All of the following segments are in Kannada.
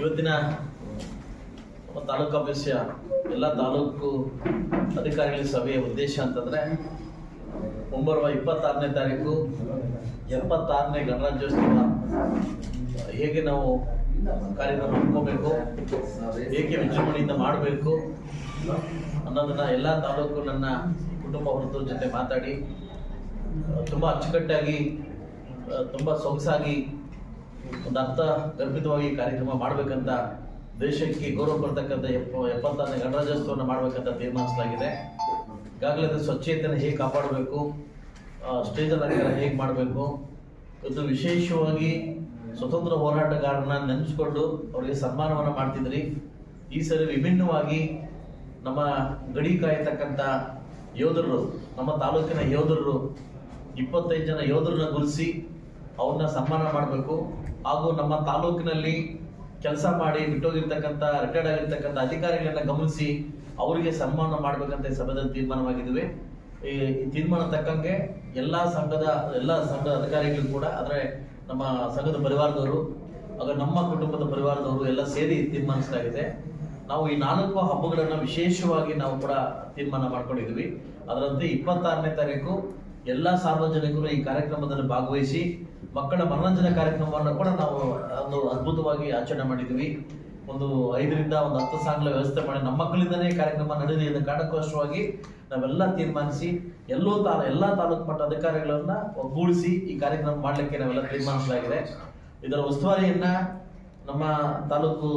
ಇವತ್ತಿನ ತಾಲೂಕು ಆಫೀಸಿಯ ಎಲ್ಲ ತಾಲೂಕು ಅಧಿಕಾರಿಗಳ ಸಭೆಯ ಉದ್ದೇಶ ಅಂತಂದರೆ ಮುಂಬರುವ ಇಪ್ಪತ್ತಾರನೇ ತಾರೀಕು, ಎಪ್ಪತ್ತಾರನೇ ಗಣರಾಜ್ಯೋತ್ಸವ. ಹೇಗೆ ನಾವು ಕಾರ್ಯಕ್ರಮ ಹಮ್ಮಿಕೋಬೇಕು ಹೇಗೆ ವಿಜೃಂಭಣೆಯಿಂದ ಮಾಡಬೇಕು ಅನ್ನೋದನ್ನ ಎಲ್ಲ ತಾಲೂಕು ನನ್ನ ಕುಟುಂಬ ಹೊರತು ಜೊತೆ ಮಾತಾಡಿ, ತುಂಬ ಅಚ್ಚುಕಟ್ಟಾಗಿ, ತುಂಬ ಸೊಗಸಾಗಿ ಒಂದು ಅರ್ಥ ಗರ್ಭಿತವಾಗಿ ಕಾರ್ಯಕ್ರಮ ಮಾಡಬೇಕಂತ ದೇಶಕ್ಕೆ ಗೌರವ ಬರ್ತಕ್ಕಂಥ ಎಪ್ಪ, ಎಪ್ಪತ್ತಾರನೇ ಗಣರಾಜ್ಯೋತ್ಸವವನ್ನು ಮಾಡಬೇಕಂತ ತೀರ್ಮಾನಿಸಲಾಗಿದೆ. ಈಗಾಗಲೇ ಅದು ಸ್ವಚ್ಛತೆಯನ್ನು ಹೇಗೆ ಕಾಪಾಡಬೇಕು ಸ್ಟೇಜ್ ಅಲಂಕಾರ ಹೇಗೆ ಮಾಡಬೇಕು ಇವತ್ತು ವಿಶೇಷವಾಗಿ ಸ್ವತಂತ್ರ ಹೋರಾಟಗಾರರನ್ನ ನೆನೆಸ್ಕೊಂಡು ಅವರಿಗೆ ಸನ್ಮಾನವನ್ನು ಮಾಡ್ತಿದ್ರಿ. ಈ ಸರಿ ವಿಭಿನ್ನವಾಗಿ ನಮ್ಮ ಗಡಿ ಕಾಯತಕ್ಕಂಥ ಯೋಧರು, ನಮ್ಮ ತಾಲೂಕಿನ ಯೋಧರು, ಇಪ್ಪತ್ತೈದು ಜನ ಯೋಧರನ್ನ ಗುರುತಿಸಿ ಅವ್ರನ್ನ ಸನ್ಮಾನ ಮಾಡಬೇಕು. ಹಾಗೂ ನಮ್ಮ ತಾಲೂಕಿನಲ್ಲಿ ಕೆಲಸ ಮಾಡಿ ಬಿಟ್ಟೋಗಿರ್ತಕ್ಕಂಥ ರಿಟೈರ್ಡ್ ಆಗಿರ್ತಕ್ಕಂಥ ಅಧಿಕಾರಿಗಳನ್ನ ಗಮನಿಸಿ ಅವರಿಗೆ ಸನ್ಮಾನ ಮಾಡಬೇಕಂತ ಈ ಸಭೆಯಲ್ಲಿ ತೀರ್ಮಾನವಾಗಿದ್ದೀವಿ. ಈ ತೀರ್ಮಾನ ತಕ್ಕಂಗೆ ಎಲ್ಲ ಸಂಘದ ಎಲ್ಲ ಸಂಘದ ಅಧಿಕಾರಿಗಳು ಕೂಡ ಅಂದರೆ ನಮ್ಮ ಸಂಘದ ಪರಿವಾರದವರು, ಆಗ ನಮ್ಮ ಕುಟುಂಬದ ಪರಿವಾರದವರು ಎಲ್ಲ ಸೇರಿ ತೀರ್ಮಾನಿಸಲಾಗಿದೆ. ನಾವು ಈ ನಾಲ್ಕು ಹಬ್ಬಗಳನ್ನು ವಿಶೇಷವಾಗಿ ನಾವು ಕೂಡ ತೀರ್ಮಾನ ಮಾಡ್ಕೊಂಡಿದ್ವಿ ಅದರಂತೆ ಇಪ್ಪತ್ತಾರನೇ ತಾರೀಕು ಎಲ್ಲ ಸಾರ್ವಜನಿಕರು ಈ ಕಾರ್ಯಕ್ರಮದಲ್ಲಿ ಭಾಗವಹಿಸಿ ಮಕ್ಕಳ ಮನರಂಜನಾ ಕಾರ್ಯಕ್ರಮವನ್ನು ಕೂಡ ನಾವು ಒಂದು ಅದ್ಭುತವಾಗಿ ಆಚರಣೆ ಮಾಡಿದ್ವಿ ಒಂದು ಐದರಿಂದ ಒಂದು ಹತ್ತು ಸಾಂಗ್ಲ ವ್ಯವಸ್ಥೆ ಮಾಡಿ ನಮ್ಮ ಮಕ್ಕಳಿಂದನೇ ಕಾರ್ಯಕ್ರಮ ನಡೆಯಲಿ ಅನ್ನೋ ಕಾರಣಕ್ಕೋಸ್ಕರವಾಗಿ ನಾವೆಲ್ಲ ತೀರ್ಮಾನಿಸಿ ಎಲ್ಲೋ ತಾ ಎಲ್ಲ ತಾಲೂಕು ಮಟ್ಟ ಅಧಿಕಾರಿಗಳನ್ನ ಒಗ್ಗೂಡಿಸಿ ಈ ಕಾರ್ಯಕ್ರಮ ಮಾಡಲಿಕ್ಕೆ ನಾವೆಲ್ಲ ತೀರ್ಮಾನಿಸಲಾಗಿದೆ. ಇದರ ಉಸ್ತುವಾರಿಯನ್ನ ನಮ್ಮ ತಾಲೂಕು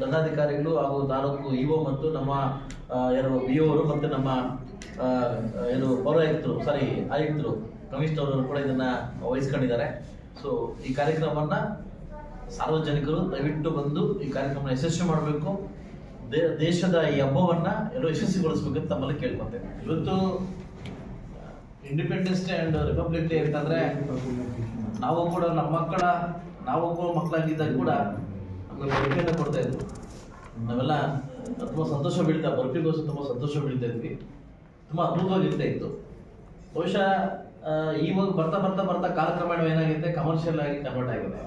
ದಂಡಾಧಿಕಾರಿಗಳು ಹಾಗೂ ತಾಲೂಕು ಇಒ ಮತ್ತು ನಮ್ಮ ಏನು ಯಾರು ಬಿ ಅವರು ಮತ್ತು ನಮ್ಮ ಏನು ಪೌರಾಯುಕ್ತರು ಸಾರಿ ಆಯುಕ್ತರು ಕಮಿಷನರ್ ಅವರು ಕೂಡ ಇದನ್ನ ವಹಿಸ್ಕೊಂಡಿದ್ದಾರೆ. ಸೊ ಈ ಕಾರ್ಯಕ್ರಮವನ್ನ ಸಾರ್ವಜನಿಕರು ದಯವಿಟ್ಟು ಬಂದು ಈ ಕಾರ್ಯಕ್ರಮ ಯಶಸ್ವಿ ಮಾಡಬೇಕು. ದೇಶದ ಈ ಹಬ್ಬವನ್ನ ಎಲ್ಲರೂ ಅಂತ ತಮ್ಮಲ್ಲಿ ಕೇಳ್ಕೊತೇನೆ. ಇವತ್ತು independence day and republic day ಅಂತಂದ್ರೆ, ನಾವು ಕೂಡ ನಮ್ಮ ಮಕ್ಕಳ, ನಾವು ಮಕ್ಕಳಾಗಿದ್ದಾಗ ಕೂಡ ಬರ್ಫಿಯನ್ನು ಕೊಡ್ತಾ ಇದ್ರು. ನಾವೆಲ್ಲ ತುಂಬ ಸಂತೋಷ ಬೀಳ್ತಾ ಬರ್ಫಿಗೋಸ್ಕರ ತುಂಬ ಸಂತೋಷ ಬೀಳ್ತಾ ಇದ್ವಿ. ತುಂಬ ಅದ್ಭುತವಾಗಿ ಇರ್ತಾ ಇತ್ತು. ಬಹುಶಃ ಈವಾಗ ಬರ್ತಾ ಬರ್ತಾ ಬರ್ತಾ ಕಾಲಕ್ರಮೇಣ ಏನಾಗಿದೆ ಕಮರ್ಷಿಯಲ್ ಆಗಿ ಕನ್ವರ್ಟ್ ಆಗಿದೆ.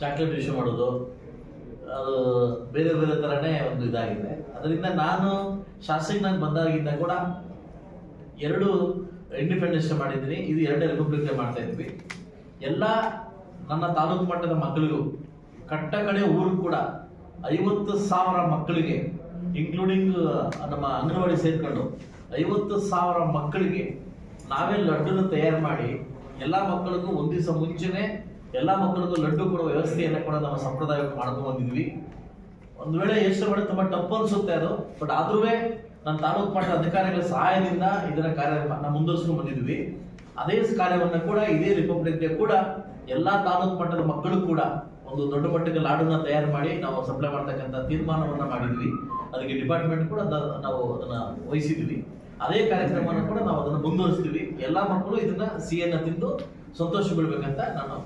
ಚಾಕ್ಲೇಟ್ ಇಶ್ಯೂ ಮಾಡೋದು, ಅದು ಬೇರೆ ಬೇರೆ ಥರನೇ ಒಂದು ಇದಾಗಿದೆ. ಅದರಿಂದ ನಾನು ಶಾಸಕನಾಗಿ ಬಂದಾಗಿಂದ ಕೂಡ ಎರಡು ಇಂಡಿಪೆಂಡೆನ್ಸ್ ಡೇ ಮಾಡಿದ್ದೀನಿ. ಇದು ಎರಡೇ ರಿಪಬ್ಲಿಕ್ ಡೇ ಮಾಡ್ತಾ ಇದ್ವಿ. ಎಲ್ಲ ನನ್ನ ತಾಲೂಕು ಮಟ್ಟದ ಮಕ್ಕಳಿಗೂ ಕಟ್ಟ ಕಡೆ ಊರು ಕೂಡ ಐವತ್ತು ಸಾವಿರ ಮಕ್ಕಳಿಗೆ ಇನ್ಕ್ಲೂಡಿಂಗ್ ನಮ್ಮ ಅಂಗನವಾಡಿ ಸೇರ್ಕೊಂಡು ಐವತ್ತು ಸಾವಿರ ಮಕ್ಕಳಿಗೆ ನಾವೇ ಲಡ್ಡುನ ತಯಾರು ಮಾಡಿ ಎಲ್ಲ ಮಕ್ಕಳಿಗೂ ಒಂದು ದಿವಸ ಮುಂಚೆನೆ ಎಲ್ಲ ಮಕ್ಕಳಿಗೂ ಲಡ್ಡು ಕೊಡುವ ವ್ಯವಸ್ಥೆಯನ್ನು ಕೂಡ ನಮ್ಮ ಸಂಪ್ರದಾಯ ಮಾಡ್ಕೊಂಡು ಬಂದಿದ್ವಿ. ಒಂದು ವೇಳೆ ಎಷ್ಟು ಮಾಡಿ ತುಂಬ ಟಪ್ಪು ಅನಿಸುತ್ತೆ ಅದು, ಬಟ್ ಆದ್ರೂ ನನ್ನ ತಾಲೂಕು ಮಟ್ಟದ ಅಧಿಕಾರಿಗಳ ಸಹಾಯದಿಂದ ಇದರ ಕಾರ್ಯ ಮುಂದುವರಿಸ್ಕೊಂಡು ಬಂದಿದ್ವಿ. ಅದೇ ಕಾರ್ಯವನ್ನು ಕೂಡ ಇದೇ ರಿಪಬ್ಲಿಕ್ ಡೇ ಕೂಡ ಎಲ್ಲಾ ತಾಲೂಕು ಮಟ್ಟದ ಮಕ್ಕಳು ಕೂಡ ಒಂದು ದೊಡ್ಡ ಮಟ್ಟದ ಲಾಡನ್ನ ತಯಾರು ಮಾಡಿ ನಾವು ಸಪ್ಲೈ ಮಾಡ್ತಕ್ಕಂಥ ತೀರ್ಮಾನವನ್ನು ಮಾಡಿದ್ವಿ. ಅದಕ್ಕೆ ಡಿಪಾರ್ಟ್ಮೆಂಟ್ ಕೂಡ ನಾವು ಅದನ್ನ ವಹಿಸಿದ್ವಿ. ಅದೇ ಕಾರ್ಯಕ್ರಮನ ಕೂಡ ನಾವು ಅದನ್ನು ಮುಂದುವರಿಸ್ತೀವಿ ಎಲ್ಲಾ ಮಕ್ಕಳು ಇದನ್ನ ಸಿಹಿಯನ್ನು ತಿಂದು ಸಂತೋಷ ಬೀಳ್ಬೇಕಂತ ನಾನು